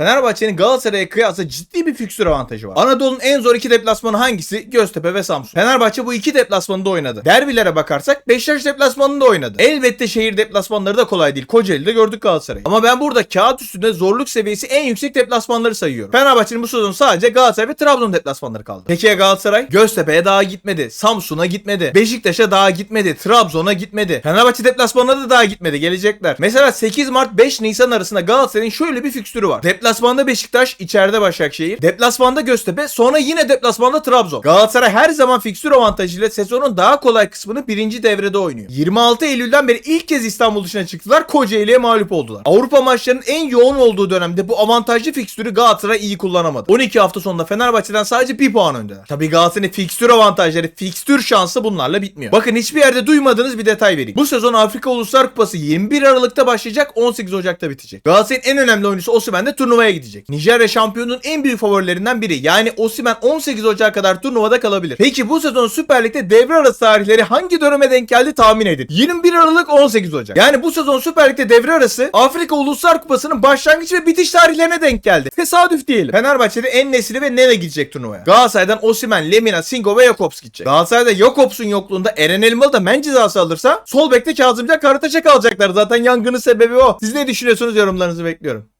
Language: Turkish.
Fenerbahçe'nin Galatasaray'a kıyasla ciddi bir fikstür avantajı var. Anadolu'nun en zor iki deplasmanı hangisi? Göztepe ve Samsun. Fenerbahçe bu iki deplasmanında oynadı. Derbilere bakarsak Beşiktaş deplasmanında oynadı. Elbette şehir deplasmanları da kolay değil. Kocaeli'de gördük Galatasaray'ı. Ama ben burada kağıt üstünde zorluk seviyesi en yüksek deplasmanları sayıyorum. Fenerbahçe'nin bu sezon sadece Galatasaray ve Trabzon deplasmanları kaldı. Peki ya Galatasaray? Göztepe'ye daha gitmedi. Samsun'a gitmedi. Beşiktaş'a daha gitmedi. Trabzon'a gitmedi. Fenerbahçe deplasmanına da daha gitmedi. Gelecekler. Mesela 8 Mart 5 Nisan arasında Galatasaray'ın şöyle bir fikstürü var. Deplasmanda Beşiktaş, içeride Başakşehir. Deplasmanda Göztepe, sonra yine deplasmanda Trabzon. Galatasaray her zaman fikstür avantajıyla sezonun daha kolay kısmını birinci devrede oynuyor. 26 Eylül'den beri ilk kez İstanbul dışına çıktılar. Kocaeli'ye mağlup oldular. Avrupa maçlarının en yoğun olduğu dönemde bu avantajlı fikstürü Galatasaray iyi kullanamadı. 12 hafta sonunda Fenerbahçe'den sadece bir puan öndeler. Tabii Galatasaray'ın fikstür avantajları, fikstür şansı bunlarla bitmiyor. Bakın hiçbir yerde duymadığınız bir detay vereyim. Bu sezon Afrika Uluslar Kupası 21 Aralık'ta başlayacak, 18 Ocak'ta bitecek. Galatasaray'ın en önemli oyuncusu Osimhen de turnuvaya gidecek. Nijerya şampiyonun en büyük favorilerinden biri. Yani Osimhen 18 Ocak'a kadar turnuvada kalabilir. Peki bu sezon Süper Lig'de devre arası tarihleri hangi döneme denk geldi tahmin edin. 21 Aralık 18 Ocak. Yani bu sezon Süper Lig'de devre arası Afrika Uluslar Kupası'nın başlangıç ve bitiş tarihlerine denk geldi. Tesadüf diyelim. Fenerbahçe'de en nesili ve Nene gidecek turnuvaya. Galatasaray'dan Osimhen, Lemina, Singo ve Jakobs gidecek. Galatasaray'da Jakobs'un yokluğunda Eren Elmalı da men cezası alırsa sol bekte Kazımcan Karataş'a kalacaklar. Zaten yangının sebebi o. Siz ne düşünüyorsunuz yorumlarınızı bekliyorum.